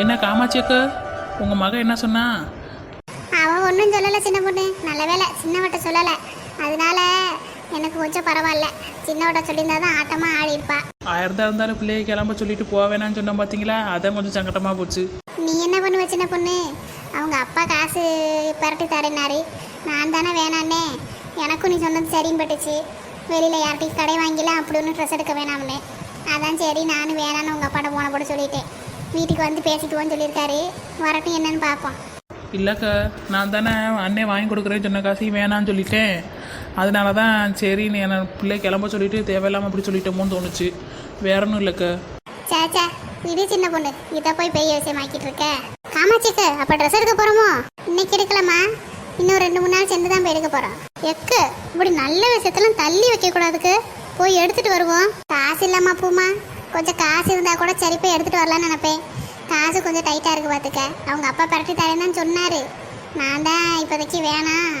என்ன காமாட்சி அக்கா? உங்கள் மகன் என்ன சொன்னா? அவன் ஒன்றும் சொல்லலை சின்ன பொண்ணு. நல்ல வேலை சின்னவட்ட சொல்லலை. அதனால எனக்கு கொஞ்சம் பரவாயில்ல. சின்னவட்ட சொல்லியிருந்தா தான் ஆட்டமாக ஆடி இருப்பா ஆயிரம் தான் இருந்தாலும் பிள்ளையை கிளம்ப சொல்லிட்டு போவேனான்னு சொன்னோம் பார்த்தீங்களா அதான் கொஞ்சம் சங்கடமாக போச்சு. நீ என்ன பண்ணுவ சின்ன பொண்ணு? அவங்க அப்பா காசு பரட்டி தரேனாரு நான் தானே வேணான்னே. எனக்கும் நீ சொன்னது சரின்னு பட்டுச்சு. வெளியில் யார்கிட்டையும் கடை வாங்கிலாம் அப்படி ஒன்றும் ட்ரெஸ் எடுக்க வேணாம்னு. அதான் சரி நானும் வேணான்னு உங்கள் அப்பாட்ட போன போட சொல்லிட்டேன். வீட்டுக்கு வந்து பேசிக்குவோன்னு சொல்லியிருக்காரு. வரட்டும் என்னன்னு பார்ப்போம். இல்லைக்கா நான் தானே அண்ணே வாங்கி கொடுக்குறேன்னு சொன்ன காசையும் வேணான்னு சொல்லிட்டேன். அதனால தான் சரி நீ என்ன பிள்ளை கிளம்ப சொல்லிட்டு தேவையில்லாமல் அப்படி சொல்லிட்டோமோன்னு தோணுச்சு. வேற ஒன்றும் இல்லைக்கா. சேச்சா இது சின்ன பொண்ணு. இதை போய் பெரிய விஷயம் ஆக்கிட்டு இருக்க காமாச்சிக்கு அப்ப ட்ரெஸ் எடுக்க போறோமோ? இன்னைக்கு எடுக்கலாமா? இன்னும் ரெண்டு மூணு நாள் சென்று தான் போய் எடுக்க போறோம். எக்கு இப்படி நல்ல விஷயத்தெல்லாம் தள்ளி வைக்க கூடாதுக்கு போய் எடுத்துட்டு வருவோம். காசு இல்லாமா பூமா. கொஞ்சம் காசு இருந்தா கூட சரி போய் எடுத்துட்டு வரலான்னு நினைப்பேன். காசு கொஞ்சம் டைட்டா இருக்கு பார்த்துக்க அவங்க அப்பா பரட்டி தரேன்னு சொன்னாரு. நான் தான் இப்போதைக்கு வேணாம்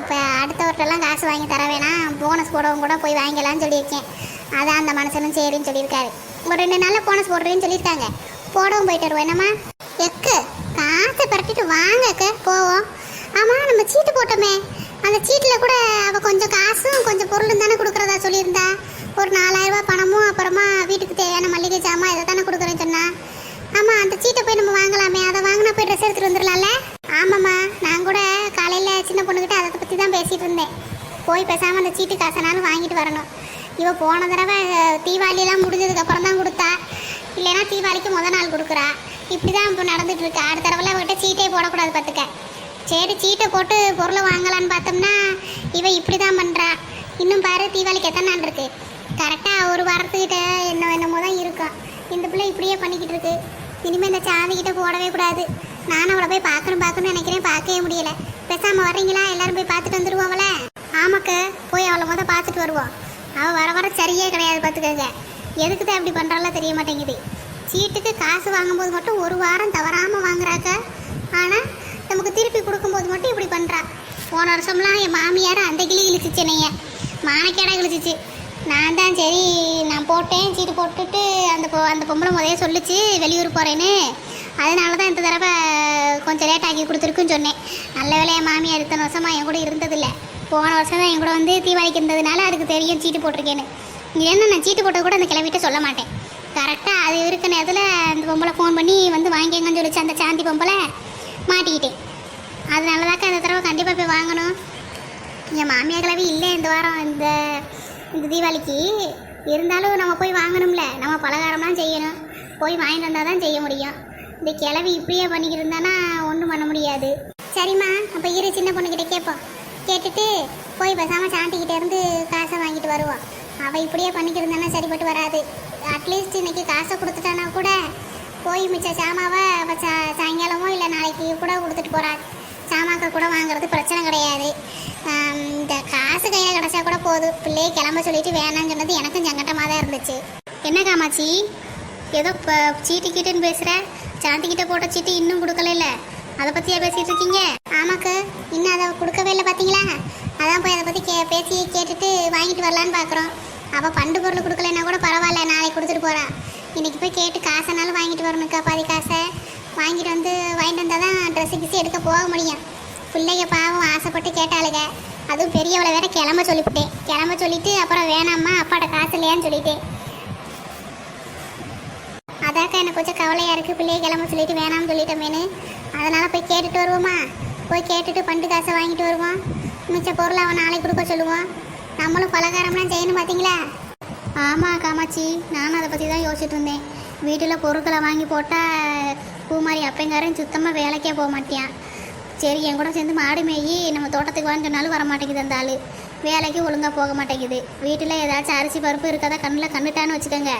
இப்போ அடுத்தவர்கிட்டலாம் காசு வாங்கி தர வேணாம் போனஸ் போடவும் கூட போய் வாங்கலாம்னு சொல்லியிருக்கேன். அதான் அந்த மனுஷனும் சரின்னு சொல்லியிருக்காரு. ஒரு ரெண்டு நாளில் போனஸ் போடுறேன்னு சொல்லியிருக்காங்க. போடவும் போயிட்டு வருவோம். என்னம்மா? எக்கு காசை பரட்டிட்டு வாங்கக்கு போவோம். ஆமாம் நம்ம சீட்டு போட்டோமே. அந்த சீட்டில் கூட அவள் கொஞ்சம் காசும் கொஞ்சம் பொருளும் தானே கொடுக்குறதா சொல்லியிருந்தா. ஒரு நாலாயிரம் பணமும் அப்புறம் வீட்டுக்கு தேவையான மல்லிகை ஜாமான் இதை தானே கொடுக்குறேன்னு சொன்னா ஆமாம் அந்த சீட்டை போய் நம்ம வாங்கலாமே அதை வாங்கினா போய் ட்ரெஸ் எடுத்துகிட்டு வந்துடலாம்ல ஆமாம்மா நான் கூட காலையில் சின்ன பொண்ணுக்கிட்ட அதை பற்றி தான் பேசிகிட்டு இருந்தேன் போய் பேசாமல் அந்த சீட்டு காசனாலும் வாங்கிட்டு வரணும். இவள் போன தடவை தீபாவளியெல்லாம் முடிஞ்சதுக்கப்புறம் தான் கொடுத்தா. இல்லைன்னா தீபாவளிக்கு முத நாள் கொடுக்குறா. இப்படி தான் இப்போ நடந்துட்டு இருக்கு அடுத்த தடவைலாம் அவகிட்ட சீட்டே போடக்கூடாது பார்த்துக்க சரி சீட்டை போட்டு பொருளை வாங்கலான்னு பார்த்தோம்னா இவ இப்படி தான் பண்ணுறா இன்னும் பாரு தீபாவளிக்கு எத்தனை நாள் இருக்கு? கரெக்டாக ஒரு வாரத்துக்கிட்ட என்ன என்னமோ தான் இருக்கும் இந்த பிள்ளை இப்படியே பண்ணிக்கிட்டு இருக்கு. இனிமேல் இந்த சாந்தி போடவே கூடாது. நானும் அவளை போய் பார்க்கணும் பார்க்கணும்னு நினைக்கிறேன். பார்க்கவே முடியல. பேசாமல் வர்றீங்களா? எல்லாரும் போய் பார்த்துட்டு வந்துருவோம்ல. ஆமாக்க போய் அவளை முத பார்த்துட்டு வருவோம். அவள் வர வர சரியே கிடையாது பார்த்துக்கங்க. எதுக்கு தான் இப்படி பண்ணுறால தெரிய மாட்டேங்குது. சீட்டுக்கு காசு வாங்கும்போது மட்டும் ஒரு வாரம் தவறாமல் வாங்குறாக்க. ஆனால் நமக்கு திருப்பி கொடுக்கும்போது மட்டும் இப்படி பண்ணுறா போன வருஷம்லாம் என் மாமியார் அந்த கிளி இழுச்சிச்சு என்னைய. மானக்கேடாக இழுச்சிச்சு நான் தான் சரி நான் போட்டேன் சீட்டு போட்டுட்டு அந்த பொ அந்த பொம்பளை முதைய சொல்லுச்சு வெளியூர் போகிறேன்னு அதனால தான் இந்த தடவை கொஞ்சம் லேட் ஆக்கி கொடுத்துருக்குன்னு சொன்னேன். நல்ல வேலை என் மாமியார் இத்தனை வருஷமாக என் கூட இருந்ததில்லை. போன வருஷம் தான் என் கூட வந்து தீபாவளிக்கு இருந்ததுனால அதுக்கு தெரியும் சீட்டு போட்டிருக்கேன்னு. ஏன்னா நான் சீட்டு போட்டது கூட அந்த கிளவிட்ட சொல்ல மாட்டேன். கரெக்டாக அது இருக்க நேரத்தில் அந்த பொம்பளை ஃபோன் பண்ணி வந்து வாங்கிங்கன்னு சொல்லிச்சு அந்த சாந்தி பொம்பளை. மாட்டிக்கிட்டேன். அதனால தாக்கா இந்த தடவை கண்டிப்பாக போய் வாங்கணும். என் மாமியார் கிளவி இல்லை இந்த வாரம் இந்த இந்த தீபாவளிக்கு. இருந்தாலும் நம்ம போய் வாங்கணும்ல. நம்ம பலகாரம்லாம் செய்யணும். போய் வாங்கிட்டு வந்தால் தான் செய்ய முடியும். இந்த கிளவி இப்படியே பண்ணிக்கிட்டு இருந்தானா ஒன்றும் பண்ண முடியாது. சரிம்மா அப்போ இரு சின்ன பொண்ணுக்கிட்ட கேட்போம். கேட்டுட்டு போய் பேசாமல் சாண்டிக்கிட்ட இருந்து காசை வாங்கிட்டு வருவோம் அவள் இப்படியே பண்ணிக்கிட்டு சரிப்பட்டு வராது. அட்லீஸ்ட் இன்றைக்கி காசை கொடுத்துட்டானா கூட போய் மிச்ச சாமாவை அவள் சா சாயங்காலமோ இல்லை நாளைக்கு கூட கொடுத்துட்டு போகிறாள் சாமாக்கள் கூட வாங்குறது பிரச்சனை கிடையாது. இந்த காசு கையில் கிடச்சா கூட போதும் பிள்ளையை கிளம்ப சொல்லிட்டு வேணாம்னு சொன்னது எனக்கும் சங்கட்டமாக தான் இருந்துச்சு. என்ன காமாச்சி ஏதோ இப்போ சீட்டு கீட்டுன்னு பேசுகிற சாந்திக்கிட்ட போட்ட சீட்டு இன்னும் கொடுக்கல இல்லை அதை பற்றியா பேசிகிட்டு இருக்கீங்க ஆமாக்கு. இன்னும் அதை கொடுக்கவே இல்லை பார்த்தீங்களா? அதான் போய் அதை பற்றி கே பேசி கேட்டுட்டு வாங்கிட்டு வரலான்னு பார்க்குறோம். அவள் பண்டு பொருள் கொடுக்கலன்னா கூட பரவாயில்ல நாளைக்கு கொடுத்துட்டு போகிறான் இன்னைக்கு போய் கேட்டு காசைனாலும் வாங்கிட்டு வரணுக்கா பாதி காசை. வாங்கிட்டு வந்து வாங்கிட்டு வந்தால் தான் ட்ரெஸ்ஸு கிஸ்ஸு எடுக்க போக முடியும். பிள்ளைங்க பாவம் ஆசைப்பட்டு கேட்டாளுங்க அதுவும் பெரியவளை வேற கிளம்ப சொல்லிவிட்டேன். கிளம்ப சொல்லிவிட்டு அப்புறம் வேணாம்மா அப்பாட்ட காசு இல்லையான்னு சொல்லிட்டேன். அதாக்கா எனக்கு கொஞ்சம் கவலையாக இருக்குது பிள்ளைய கிளம்ப சொல்லிட்டு வேணாம்னு சொல்லிட்டோமேனு அதனால் போய் கேட்டுட்டு வருவோமா? போய் கேட்டுட்டு பண்டு காசை வாங்கிட்டு வருவோம். மிச்ச பொருளை அவன் நாளைக்கு கொடுக்க சொல்லுவோம் நம்மளும் பலகாரம்லாம் செய்யணும் பார்த்தீங்களா ஆமாம் காமாட்சி. நானும் அதை பற்றி தான் யோசிச்சுட்டு இருந்தேன். வீட்டில் பொருட்களை வாங்கி போட்டால் பூமாரி அப்பங்காரன் சுத்தமாக வேலைக்கே போக மாட்டியான். சரி என் கூட சேர்ந்து மாடு மேயி நம்ம தோட்டத்துக்கு வான்னு சொன்னாலும் வர மாட்டேங்குது அந்த ஆள். வேலைக்கு ஒழுங்காக போக மாட்டேங்குது. வீட்டில் ஏதாச்சும் அரிசி பருப்பு இருக்கதா கண்ணில் கண்டுட்டான்னு வச்சுக்கோங்க.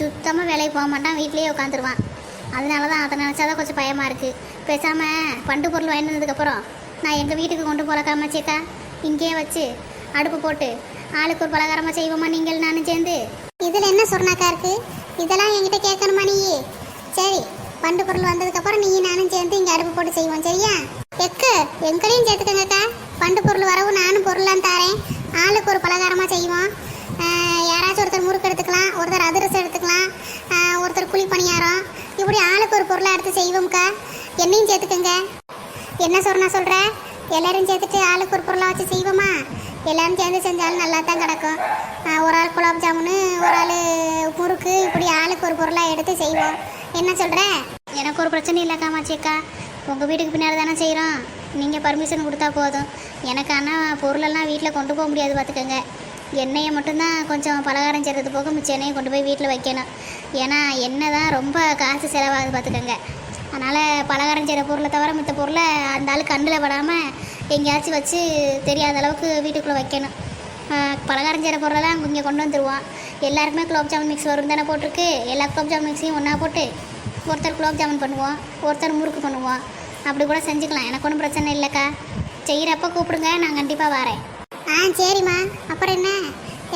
சுத்தமாக வேலைக்கு போக மாட்டான் வீட்லேயே உட்காந்துருவான். அதனால தான் அதை நினச்சாதான் கொஞ்சம் பயமாக இருக்குது பேசாமல் பண்டு பொருள் வாங்கிட்டு வந்ததுக்கப்புறம் நான் எங்கள் வீட்டுக்கு கொண்டு போகிற சீதா இங்கேயே வச்சு அடுப்பு போட்டு ஆளுக்கு ஒரு பலகாரமாக செய்வோமா நீங்கள் நானும் சேர்ந்து? இதில் என்ன சொன்னாக்கா இருக்கு? இதெல்லாம் என்கிட்ட கேட்கணுமா நீ சரி பண்டு பொருள் வந்ததுக்கப்புறம் நீ நானும் சேர்ந்து இங்கே அடுப்பு போட்டு செய்வோம் சரியா? எக்கு எங்களையும் சேர்த்துக்கங்கக்கா. பண்டு பொருள் வரவும் நானும் பொருளாம் தாரேன். ஆளுக்கு ஒரு பலகாரமாக செய்வோம். யாராச்சும் ஒருத்தர் முறுக்கு எடுத்துக்கலாம் ஒருத்தர் அதிரசம் எடுத்துக்கலாம் ஒருத்தர் குழி பணியாரம் இப்படி ஆளுக்கு ஒரு பொருளை எடுத்து செய்வோம்க்கா. என்னையும் சேர்த்துக்கோங்க. என்ன சொன்னா சொல்ற? எல்லாரும் சேர்த்துட்டு ஆளுக்கு ஒரு பொருளை வச்சு செய்வோமா? எல்லாரும் சேர்ந்து செஞ்சாலும் நல்லா தான் கிடக்கும் ஒரு ஆள் குலாப் ஜாமுனு ஒரு ஆள் முறுக்கு இப்படி ஆளுக்கு ஒரு பொருளாக எடுத்து செய்வோம். என்ன சொல்ற? எனக்கு ஒரு பிரச்சனை இல்லை மாச்சிக்கா உங்கள் வீட்டுக்கு பின்னாடி தானே செய்கிறோம் நீங்கள் பர்மிஷன் கொடுத்தா போதும். எனக்கு ஆனால் பொருளெல்லாம் வீட்டில் கொண்டு போக முடியாது பார்த்துக்கோங்க எண்ணெயை மட்டும்தான் கொஞ்சம் பலகாரம் செய்கிறது போக மிச்ச எண்ணெயை கொண்டு போய் வீட்டில் வைக்கணும். ஏன்னா எண்ணெய் தான் ரொம்ப காசு செலவாகுது பார்த்துக்கோங்க அதனால் பலகாரம் செய்கிற பொருளை தவிர மற்ற பொருளை அந்த ஆள் கண்ணில் படாமல் எங்கேயாச்சும் வச்சு தெரியாத அளவுக்கு வீட்டுக்குள்ளே வைக்கணும். பலகாரம் செய்கிற பொருளெல்லாம் இங்கே கொண்டு வந்துடுவோம் எல்லாருக்குமே குலோப் ஜாமுன் மிக்ஸ் வரும் தானே போட்டிருக்கு? எல்லா குலோப் ஜாமுன் மிக்ஸையும் ஒன்றா போட்டு ஒருத்தர் குலோப் ஜாமுன் பண்ணுவோம் ஒருத்தர் முறுக்கு பண்ணுவோம் அப்படி கூட செஞ்சுக்கலாம் எனக்கு ஒன்றும் பிரச்சனை இல்லைக்கா. செய்கிறப்ப கூப்பிடுங்க நான் கண்டிப்பாக வரேன். ஆ சரிம்மா. அப்புறம் என்ன?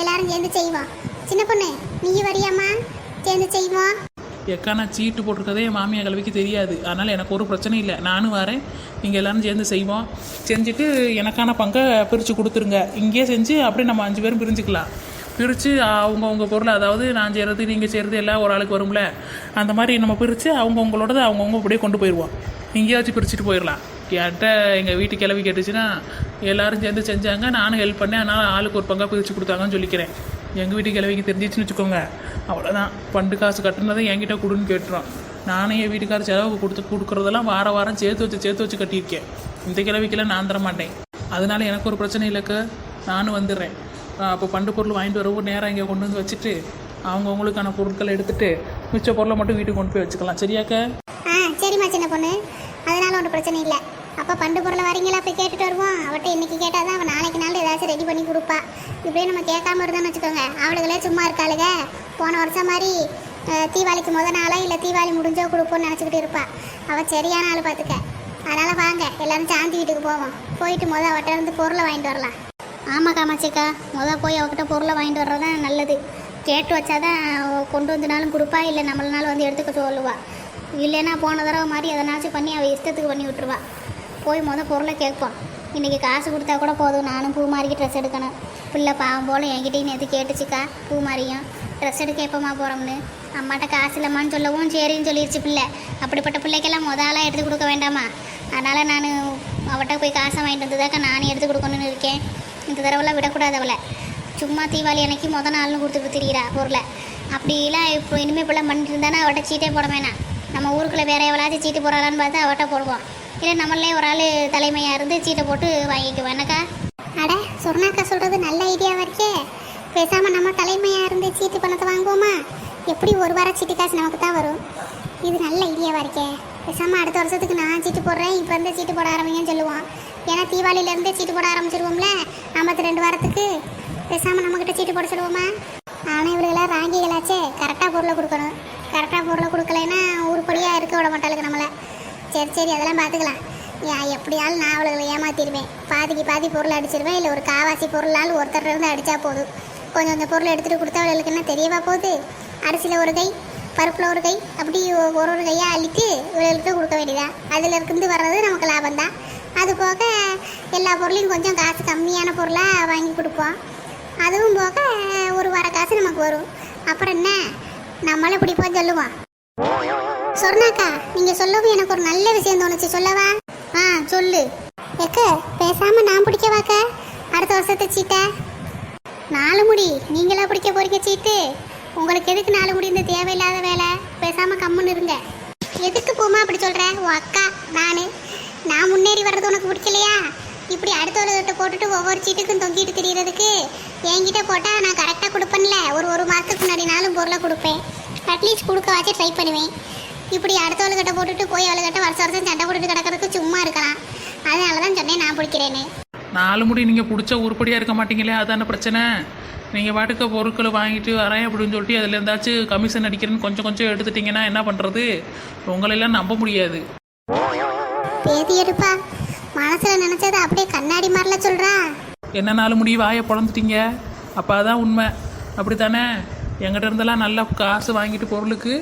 எல்லாரும் சேர்ந்து செய்வோம். சின்ன பொண்ணு நீ வரியாம்மா? சேர்ந்து செய்வோம். எக்கா நான் சீட்டு போட்டிருக்கதே என் மாமியார் கல்விக்கு தெரியாது. அதனால் எனக்கு ஒரு பிரச்சனை இல்லை. நானும் வரேன். நீங்கள் எல்லோரும் சேர்ந்து செய்வோம். செஞ்சுட்டு எனக்கான பங்கை பிரித்து கொடுத்துருங்க. இங்கேயே செஞ்சு அப்படியே நம்ம அஞ்சு பேரும் பிரிஞ்சுக்கலாம். பிரித்து அவங்கவுங்க பொருள் அதாவது நான் செய்கிறது நீங்கள் செய்கிறது எல்லாம் ஒரு ஆளுக்கு வரும்ல? அந்த மாதிரி நம்ம பிரித்து அவங்கவுங்களோடது அவங்கவுங்க அப்படியே கொண்டு போயிடுவோம். இங்கேயாச்சும் பிரிச்சுட்டு போயிடலாம். என்கிட்ட எங்கள் வீட்டு கிளவி கேட்டுச்சுன்னா எல்லோரும் சேர்ந்து செஞ்சாங்க. நானும் ஹெல்ப் பண்ணேன். அதனால் ஆளுக்கு ஒரு பங்காக பிரித்து கொடுத்தாங்கன்னு சொல்லிக்கிறேன். எங்கள் வீட்டு கிழவிக்கு தெரிஞ்சிச்சுன்னு வச்சுக்கோங்க. அவ்வளோதான் பண்டு காசு கட்டுனதை என்கிட்ட கொடுன்னு கேட்டுரும். நானே என் வீட்டுக்கார செலவுக்கு கொடுத்து கொடுக்குறதெல்லாம் வார வாரம் சேர்த்து வச்சு சேர்த்து வச்சு கட்டியிருக்கேன். இந்த கிழவிக்கெல்லாம் நான் தர மாட்டேன். அதனால எனக்கு ஒரு பிரச்சனை இல்லைக்கு நானும் வந்துடுறேன். அப்போ பண்டு பொருள் வாங்கிட்டு வரவும் நேராக இங்கே கொண்டு வந்து வச்சுட்டு அவங்கவுங்களுக்கான பொருட்களை எடுத்துட்டு மிச்ச பொருளை மட்டும் வீட்டுக்கு கொண்டு போய் வச்சுக்கலாம். சரியாக்க ஆ சரிம்மா சின்ன பொண்ணு. அதனால ஒன்றும் பிரச்சனை இல்லை. அப்போ பண்டு பொருளை வரீங்களா போய் கேட்டுட்டு வருவோம். அவட்ட இன்னைக்கு கேட்டால் தான் அவன் நாளைக்கு நாள் ஏதாச்சும் ரெடி பண்ணி கொடுப்பா. இப்படியே நம்ம கேட்காம இருந்தோம்னு வச்சுக்கோங்க. அவளுகளே சும்மா இருக்காளுங்க போன வருஷம் மாதிரி தீபாவளிக்கு முத நாளோ இல்லை தீபாவளி முடிஞ்சோ கொடுப்போம்னு நினச்சிக்கிட்டு இருப்பா. அவள் சரியான ஆள் பார்த்துக்க அதனால் வாங்க எல்லோரும் சாந்தி வீட்டுக்கு போவோம். போயிட்டு முத அவட்ட இருந்து பொருளை வாங்கிட்டு வரலாம். ஆமாம் காமாச்சிக்கா முத போய் அவகிட்ட பொருளை வாங்கிட்டு வர்றது தான் நல்லது. கேட்டு வச்சாதான் தான் கொண்டு வந்தனாலும் கொடுப்பா இல்லை நம்மளனாலும் வந்து எடுத்துக்க சொல்லுவாள் இல்லைன்னா போன தடவை மாதிரி எதனாச்சும் பண்ணி அவள் இஷ்டத்துக்கு பண்ணி விட்டுருவா. போய் முத பொருளை கேட்போம் இன்றைக்கி காசு கொடுத்தா கூட போதும். நானும் பூ மாறிக்கு ட்ரெஸ் எடுக்கணும். பிள்ளை பாவம் போல் என்கிட்டயும் நேற்று கேட்டுச்சுக்கா பூ மாறியும் ட்ரெஸ் எடுக்க எப்போமா போகிறோம்னு அம்மாட்ட காசு இல்லைம்மான்னு சொல்லவும் சரின்னு சொல்லிடுச்சு பிள்ளை. அப்படிப்பட்ட பிள்ளைக்கெல்லாம் முதலாக எடுத்து கொடுக்க வேண்டாமா? அதனால் நான் அவட்ட போய் காசை வாங்கிட்டு வந்ததாக்கா நானும் எடுத்து கொடுக்கணும்னு இருக்கேன். இந்த தடவைலாம் விடக்கூடாது அவளை. சும்மா தீபாவளி அன்னைக்கு முத நாள்னு கொடுத்துட்டு திரியிறா பொருளை. அப்படிலாம் இப்போ இனிமேல் இப்படிலாம் பண்ணிட்டு இருந்தானே? அவட்ட சீட்டே போட வேணாம். நம்ம ஊருக்குள்ளே வேற எவ்வளாச்சும் சீட்டு போடுறாளான்னு பார்த்து அவட்ட போடுவோம் இல்லை நம்மளே ஒரு ஆள் தலைமையாக இருந்து சீட்டை போட்டு வாங்கிக்குவோம். என்னக்கா? அட சொர்ணாக்கா சொல்கிறது நல்ல ஐடியாவாக இருக்கே. பேசாமல் நம்ம தலைமையாக இருந்து சீட்டு பணத்தை வாங்குவோமா? எப்படி ஒரு வாரம் சீட்டு காசு நமக்கு தான் வரும்? இது நல்ல ஐடியாவாக இருக்கே. பேசாமல் அடுத்த வருஷத்துக்கு நான் சீட்டு போடுறேன் இப்போ இருந்து சீட்டு போட ஆரம்பிங்கன்னு சொல்லுவோம் ஏன்னா தீபாவளியிலேருந்து சீட்டு போட ஆரம்பிச்சிருவோம்ல ஐம்பத்தி ரெண்டு வாரத்துக்கு. பேசாமல் நம்மக்கிட்ட சீட்டு போட சொல்லுவோமா? ஆனால் இவர்களெல்லாம் ராங்கிகளாச்சே கரெக்டாக பொருளை கொடுக்கணும். கரெக்டாக பொருளை கொடுக்கலைன்னா உருப்படியாக இருக்க விட மாட்டாளுக்கு நம்மளை. சரி சரி அதெல்லாம் பார்த்துக்கலாம். ஏன் எப்படியாலும் நான் அவளுகளை ஏமாத்திடுவேன். பாதிக்கு பாதி பொருள் அடிச்சிருவேன். இல்லை ஒரு காவாசி பொருளால் ஒருத்தர் இருந்து அடித்தா போதும். கொஞ்சம் கொஞ்சம் பொருள் எடுத்துகிட்டு கொடுத்தா அவளுக்கு என்ன தெரியவா போகுது? அரிசியில் ஒரு கை பருப்பில் ஒரு கை அப்படி ஒரு ஒரு கையாக அள்ளிட்டு இவளுக்கு கொடுக்க வேண்டியதா? அதில் இருந்து வர்றது நமக்கு லாபம் தான் அது போக எல்லா பொருளையும் கொஞ்சம் காசு கம்மியான பொருளாக வாங்கி கொடுப்போம். அதுவும் போக ஒரு வார காசு நமக்கு வரும். அப்புறம் என்ன? நம்மளும் பிடிப்போம் சொல்லுவோம் சொர்ணாக்கா நீங்க சொல்லவும் எனக்கு ஒரு நல்ல விஷயம் தோணுச்சு. சொல்லவா? ஆ சொல்லு. எக்க பேசாம நான் பிடிக்கவாக்க அடுத்த வருஷத்து சீட்டை? நாலு முடி. நீங்களா பிடிக்க போறீங்க சீட்டு? உங்களுக்கு எதுக்கு நாலு முடி இந்த தேவையில்லாத வேலை? பேசாம கம்முன்னு இருங்க. எதுக்கு போமா அப்படி சொல்ற? உன் அக்கா நானு. நான் முன்னேறி வர்றது உனக்கு பிடிக்கலையா? இப்படி அடுத்த அடுத்தவர்கிட்ட போட்டுட்டு ஒவ்வொரு சீட்டுக்கும் தொங்கிட்டு திரியறதுக்கு என்கிட்ட போட்டா நான் கரெக்டாக கொடுப்பேன்ல. ஒரு ஒரு மாதத்துக்கு முன்னாடி நாளும் பொருளை கொடுப்பேன். அட்லீஸ்ட் கொடுக்க வச்சு ட்ரை பண்ணுவேன். இப்படி அடுத்தவள்கிட்ட போட்டுட்டு போய் அவளுக்கிட்ட வருஷம் வருஷம் சண்டை போட்டுட்டு கிடக்கிறதுக்கு சும்மா இருக்கலாம். அதனால தான் சொன்னேன் நான் பிடிக்கிறேன்னு. நாலு முடி நீங்கள் பிடிச்ச உருப்படியாக இருக்க மாட்டீங்களே அதான பிரச்சனை? நீங்கள் பாட்டுக்க பொருட்களை வாங்கிட்டு வரேன் அப்படின்னு சொல்லிட்டு அதில் இருந்தாச்சும் கமிஷன் அடிக்கிறேன்னு கொஞ்சம் கொஞ்சம் எடுத்துட்டிங்கன்னா என்ன பண்ணுறது உங்களெல்லாம் நம்ப முடியாது. பேதி எடுப்பா. மனசுல நினைச்சதை அப்படியே கண்ணாடி மாதிரில சொல்றா. என்ன நாலு முடி வாயை பொழந்துட்டீங்க? அப்போ அதான் உண்மை. அப்படி தானே எங்கிட்ட இருந்தெல்லாம் நல்லா காசு வாங்கிட்டு பொருளுக்கு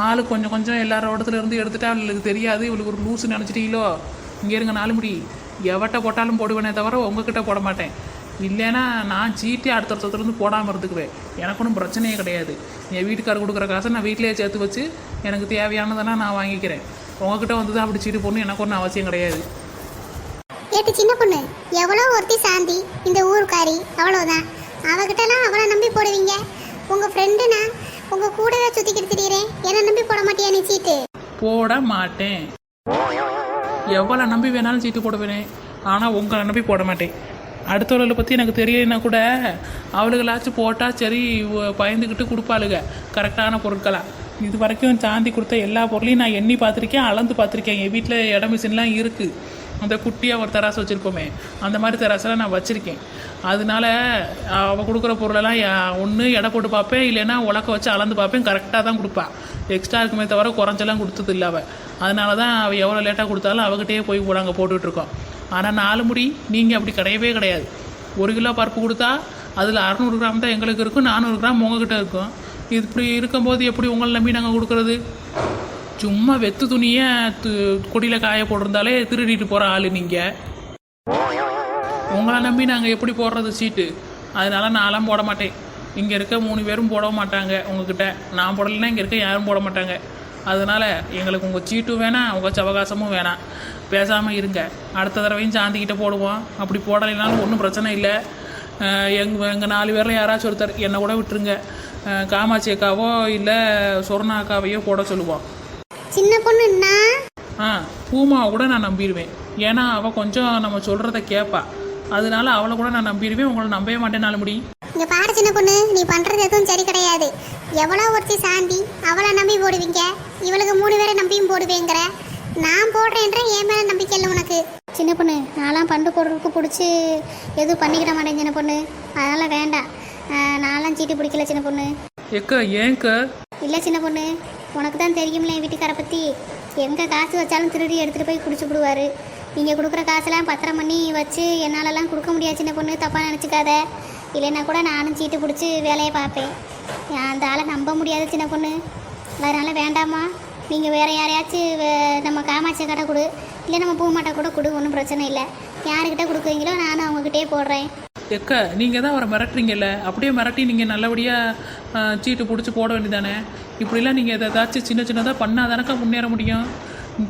ஆளு கொஞ்சம் கொஞ்சம் எல்லாரோடத்துல இருந்து எடுத்துட்டா அவளுக்கு தெரியாது. இவளுக்கு ஒரு லூஸ் நினச்சிட்டீங்களோ? இங்கே இருங்க நாலு முடி. எவட்ட போட்டாலும் போடுவேனே தவிர உங்ககிட்ட போட மாட்டேன். இல்லைன்னா நான் சீட்டே அடுத்த வருஷத்துலேருந்து போடாமல் இருந்துக்குவேன். எனக்கு ஒன்றும் பிரச்சனையே கிடையாது. என் வீட்டுக்காரர் கொடுக்குற காசை நான் வீட்டிலேயே சேர்த்து வச்சு எனக்கு தேவையானதெல்லாம் நான் வாங்கிக்கிறேன். உங்ககிட்ட வந்து தான் அப்படி சீட்டு போடணும் எனக்கு ஒன்றும் அவசியம் கிடையாது. ஏட்டு சின்ன பொண்ணு? எவ்வளோ ஒருத்தி சாந்தி? இந்த ஊருக்காரி அவ்வளோதான் அவகிட்டலாம் அவளை நம்பி போடுவீங்க? உங்கள் ஃப்ரெண்டுனா உங்கள் கூடவே சுத்திக்கிட்டு திரியிறேன் என்ன நம்பி போட மாட்டியா நீ சீட்டு? போட மாட்டேன். எவ்வளோ நம்பி வேணாலும் சீட்டு போடுவேன் ஆனால் உங்களை நம்பி போட மாட்டேன். அடுத்தவர்களை பற்றி எனக்கு தெரியலைன்னா கூட அவளுகளாச்சும் போட்டால் சரி பயந்துக்கிட்டு கொடுப்பாளுங்க கரெக்டான பொருட்களா. இது வரைக்கும் சாந்தி கொடுத்த எல்லா பொருளையும் நான் எண்ணி பார்த்துருக்கேன் அளந்து பார்த்துருக்கேன். என் வீட்டில் இட மிஷின்லாம் இருக்குது அந்த குட்டியாக ஒரு தராசு வச்சுருப்போமே அந்த மாதிரி தராசெல்லாம் நான் வச்சுருக்கேன். அதனால அவள் கொடுக்குற பொருளெல்லாம் ஒன்று எடை போட்டு பார்ப்பேன் இல்லைன்னா உலக்க வச்சு அளந்து பார்ப்பேன். கரெக்டாக தான் கொடுப்பா. எக்ஸ்ட்ரா இருக்குமே தவிர குறைஞ்செல்லாம் கொடுத்தது இல்லை அவள் அதனால தான் அவள் எவ்வளோ லேட்டாக கொடுத்தாலும் அவகிட்டே போய் நாங்கள் போட்டுட்ருக்கோம் ஆனால் நாலு முடி நீங்கள் அப்படி கிடையவே கிடையாது. ஒரு கிலோ பருப்பு கொடுத்தா அதில் அறநூறு கிராம் தான் எங்களுக்கு இருக்கும் நானூறு கிராம் உங்ககிட்ட இருக்கும். இது இப்படி இருக்கும்போது எப்படி உங்களை நம்பி நாங்கள் கொடுக்குறது? சும்மா வெத்து துணியை கொடியில் காய போட்டிருந்தாலே திருடிட்டு போகிற ஆள் நீங்கள் உங்களை நம்பி நாங்கள் எப்படி போடுறது சீட்டு? அதனால நான்லாம் போட மாட்டேன். இங்கே இருக்க மூணு பேரும் போட மாட்டாங்க உங்ககிட்ட. நான் போடலைன்னா இங்கே இருக்க யாரும் போட மாட்டாங்க. அதனால எங்களுக்கு உங்கள் சீட்டும் வேணாம் உங்கள் சவகாசமும் வேணாம் பேசாமல் இருங்க. அடுத்த தடவையும் சாந்திக்கிட்ட போடுவோம். அப்படி போடலைனாலும் ஒன்றும் பிரச்சனை இல்லை. எங்கள் எங்கள் நாலு பேரில் யாராச்சும் ஒருத்தர் என்னை கூட விட்டுருங்க. காமாட்சி அக்காவோ இல்லை சொர்ணா அக்காவையோ போட சொல்லுவோம். சின்ன பொண்ணு நான் ஆ பூமாவை கூட நான் நம்பிடுவேன். ஏன்னா அவள் கொஞ்சம் நம்ம சொல்கிறத கேட்பா அதனால அவளை கூட நான் நம்பிடுவேன். உங்களை நம்பவே மாட்டேனாலும் முடி இங்க பாரு சின்ன பொண்ணு நீ பண்றது எதுவும் சரி கிடையாது. எவ்வளோ ஒருத்தி சாந்தி அவளை நம்பி போடுவீங்க இவளுக்கு மூணு பேரை நம்பியும் போடுவேங்கிற. நான் போடுறேன்ற என் மேல நம்பிக்கை இல்லை உனக்கு. சின்ன பொண்ணு நான்லாம் பண்டு போடுறதுக்கு பிடிச்சி எதுவும் பண்ணிக்கிட மாட்டேன் சின்ன பொண்ணு. அதனால வேண்டாம். நான்லாம் சீட்டு பிடிக்கல சின்ன பொண்ணு. எக்க ஏங்க இல்லை சின்ன பொண்ணு உனக்கு தான் தெரியும்ல என் வீட்டுக்காரை பற்றி எங்கே காசு வச்சாலும் திருடி எடுத்துகிட்டு போய் குடிச்சு விடுவாரு. நீங்கள் கொடுக்குற காசெல்லாம் பத்திரம் பண்ணி வச்சு என்னாலலாம் கொடுக்க முடியாது சின்ன பொண்ணு தப்பாக நினச்சிக்காத. இல்லைன்னா கூட நானும் சீட்டு பிடிச்சி வேலையை பார்ப்பேன். அந்த ஆளை நம்ப முடியாது சின்ன பொண்ணு. அதனால் வேண்டாமா நீங்கள் வேறு யாரையாச்சும் வே- நம்ம காமாட்சி கடை கொடு. இல்லை நம்ம பூமாட்டை கூட கொடு ஒன்றும் பிரச்சனை இல்லை. யாருக்கிட்ட கொடுக்குறீங்களோ நானும் அவங்கக்கிட்டே போடுறேன். எக்க நீங்கள் தான் அவரை மிரட்டுறீங்கல்ல? அப்படியே மிரட்டி நீங்கள் நல்லபடியாக சீட்டு பிடிச்சி போட வேண்டியதானே? இப்படிலாம் நீங்கள் ஏதாச்சும் சின்ன சின்னதாக பண்ணால் தானக்கா முன்னேற முடியும்?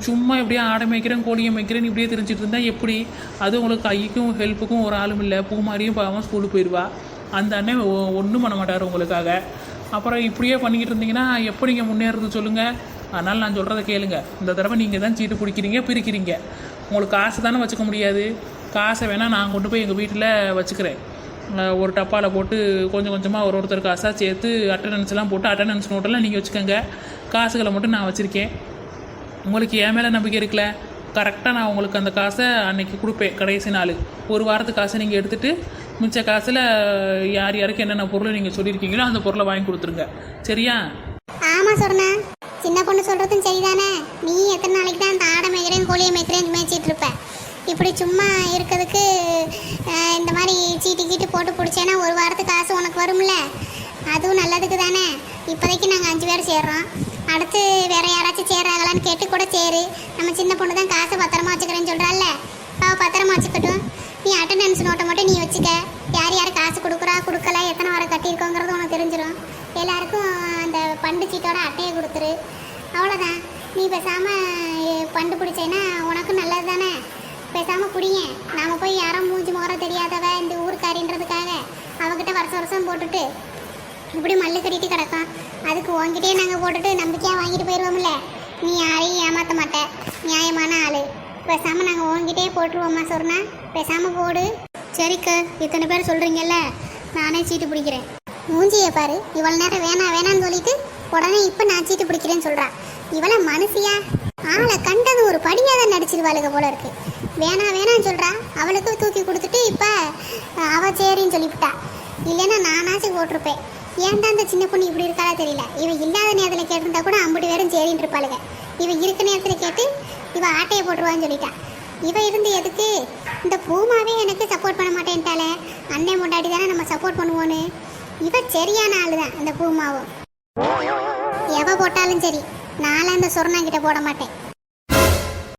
சும்மா இப்படியே ஆடை மேய்க்கிறேன் கோழியை மேய்க்கிறேன் இப்படியே தெரிஞ்சிட்டு இருந்தால் எப்படி? அது உங்களுக்கு கைக்கும் ஹெல்ப்புக்கும் ஒரு ஆளும் இல்லை. பூமாரியும் பாவம் ஸ்கூலுக்கு போயிடுவா அந்த அண்ணன் ஒன்றும் பண்ண மாட்டார் உங்களுக்காக. அப்புறம் இப்படியே பண்ணிக்கிட்டு இருந்தீங்கன்னா எப்போ நீங்கள் முன்னேறது சொல்லுங்கள் அதனால் நான் சொல்கிறத கேளுங்க. இந்த தடவை நீங்கள் தான் சீட்டு பிடிக்கிறீங்க பிரிக்கிறீங்க. உங்களுக்கு காசு தானே வச்சுக்க முடியாது. காசை வேணால் நான் கொண்டு போய் எங்கள் வீட்டில் வச்சுக்கிறேன். ஒரு டப்பாவில் போட்டு கொஞ்சம் கொஞ்சமாக ஒரு ஒருத்தர் காசாக சேர்த்து அட்டண்டன்ஸ்லாம் போட்டு அட்டண்டன்ஸ் நோட்டெல்லாம் நீங்கள் வச்சுக்கோங்க. காசுகளை மட்டும் நான் வச்சுருக்கேன். உங்களுக்கு என் மேலே நம்பிக்கை இருக்குல்ல? கரெக்டாக நான் உங்களுக்கு அந்த காசை அன்னைக்கு கொடுப்பேன் கடைசி நாள். ஒரு வாரத்து காசை நீங்கள் எடுத்துகிட்டு மிச்ச காசில் யார் யாருக்கு என்னென்ன பொருள் நீங்கள் சொல்லியிருக்கீங்களோ அந்த பொருளை வாங்கி கொடுத்துருங்க. சரியா? ஆமாம் சொன்னா சின்ன பொண்ணு சொல்கிறதும் சரிதானே? நீ எத்தனை நாளைக்கு தான் இந்த ஆடை மேய்க்கிறேன் கோழியை மேய்க்கிறேன் மேய்ச்சிட்டு இருப்ப. இப்படி சும்மா இருக்கிறதுக்கு இந்த மாதிரி சீட்டு கீட்டு போட்டு பிடிச்சேன்னா ஒரு வாரத்துக்கு காசு உனக்கு வரும்ல? அதுவும் நல்லதுக்கு தானே? இப்போதைக்கு நாங்கள் அஞ்சு பேர் சேர்றோம். அடுத்து வேற யாராச்சும் சேர்றாங்களான்னு கேட்டு கூட சேரு. நம்ம சின்ன பொண்ணு தான் காசை பத்திரமா வச்சுக்கிறேன்னு சொல்கிறாள்ல அவள் பத்திரமா வச்சுக்கட்டும். நீ அட்டண்டன்ஸ் நோட்டை மட்டும் நீ வச்சுக்க. யார் யார் காசு கொடுக்குறா கொடுக்கல எத்தனை வாரம் கட்டியிருக்கோங்கிறது உனக்கு தெரிஞ்சிடும் எல்லாருக்கும் அந்த பண்டு சீட்டோட அட்டையை கொடுத்துரு. அவ்வளோதான் நீ பேசாமல் பண்டு பிடிச்சேன்னா உனக்கும் நல்லது தானே? பேசாமல் பிடிங்க. நாம போய் யாரும் மூஞ்சி முகரம் தெரியாதவ இந்த ஊருக்காரின்றதுக்காக அவகிட்ட வருஷம் வருஷம் போட்டுட்டு இப்படி மல்லு கட்டிட்டு கிடக்கும் அதுக்கு உங்ககிட்டயே நாங்கள் போட்டுட்டு நம்பிக்கையாக வாங்கிட்டு போயிடுவோம்ல நீ யாரையும் ஏமாற்ற மாட்ட. நியாயமான ஆள். பேசாமல் நாங்கள் உங்ககிட்டயே போட்டுருவோம்மா சொன்னா பேசாமல் போடு. சரிக்கா இத்தனை பேர் சொல்கிறீங்கல்ல நானே சீட்டு பிடிக்கிறேன். மூஞ்சியை பாரு. இவ்வளோ நேரம் வேணாம் வேணாம்னு சொல்லிட்டு உடனே இப்போ நான் சீட்டு பிடிக்கிறேன்னு சொல்கிறா இவளை மனசியா ஆளை கண்டது ஒரு படியாக தான் நடிச்சிருவாளுக போல இருக்கு. வேணாம் வேணாம்னு சொல்கிறா அவளுக்கு தூக்கி கொடுத்துட்டு இப்போ அவ சரின்னு சொல்லிவிட்டா. இல்லைன்னா நானாச்சும் போட்டிருப்பேன். ஏன்டா அந்த சின்ன பொண்ணு இப்படி இருக்காளா தெரியல? இவ இல்லாத நேரத்தில் கேட்டிருந்தா கூட ஐம்பது பேரும் சரின்னு இருப்பாளுங்க. இவன் இருக்க நேரத்தில் கேட்டு இவ ஆட்டையை போட்டுருவான்னு சொல்லிட்டா. இவன் இருந்து எதுக்கு? இந்த பூமாவே எனக்கு சப்போர்ட் பண்ண மாட்டேன்ட்டாலே அண்ணன் முண்டாடி தானே நம்ம சப்போர்ட் பண்ணுவோன்னு. இவன் சரியான ஆளு தான் இந்த பூமாவும். எவ போட்டாலும் சரி நானும் அந்த சொர்ணா கிட்ட போட மாட்டேன்.